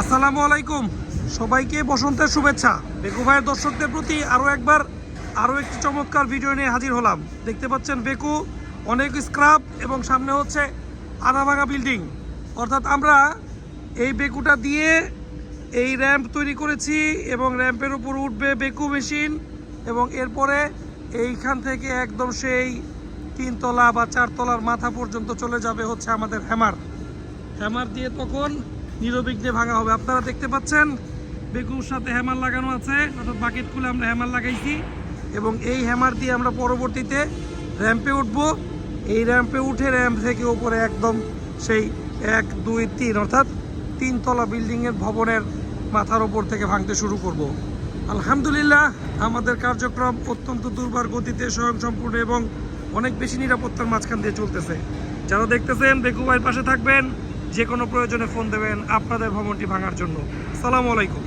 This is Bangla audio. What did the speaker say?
আসসালামু আলাইকুম। সবাইকে বসন্তের শুভেচ্ছা। বেকু ভাইয়ের দর্শকদের প্রতি আরও একবার আরও একটি চমৎকার ভিডিও নিয়ে হাজির হলাম। দেখতে পাচ্ছেন বেকু, অনেক স্ক্রাব এবং সামনে হচ্ছে আধা ভাঙা বিল্ডিং অর্থাৎ আমরা এই বেকুটা দিয়ে এই র্যাম্প তৈরি করেছি এবং র্যাম্পের উপর উঠবে বেকু মেশিন এবং এরপরে এইখান থেকে একদম সেই তিনতলা বা চারতলার মাথা পর্যন্ত চলে যাবে হচ্ছে আমাদের হ্যামার হ্যামার দিয়ে তখন নিরবিঘ্নে ভাঙা হবে। আপনারা দেখতে পাচ্ছেন বেকুর সাথে হ্যামার লাগানো আছে। অর্থাৎ বাকেট খুলে আমরা হ্যামার লাগাইছি এবং এই হ্যামার দিয়ে আমরা পরবর্তীতে র্যাম্পে উঠব। এই র্যাম্পে উঠে র্যাম্প থেকে উপরে একদম সেই এক, দুই, তিন, অর্থাৎ তিনতলা বিল্ডিংয়ের ভবনের মাথার ওপর থেকে ভাঙতে শুরু করব। আলহামদুলিল্লাহ, আমাদের কার্যক্রম অত্যন্ত দুর্বার গতিতে স্বয়ংসম্পূর্ণ এবং অনেক বেশি নিরাপত্তার মাঝখান দিয়ে চলতেছে। যারা দেখতেছেন বেকু ভাইয়ের পাশে থাকবেন। যে কোনো প্রয়োজনে ফোন দেবেন আপনাদের ভবনটি ভাঙার জন্য। সালামু আলাইকুম।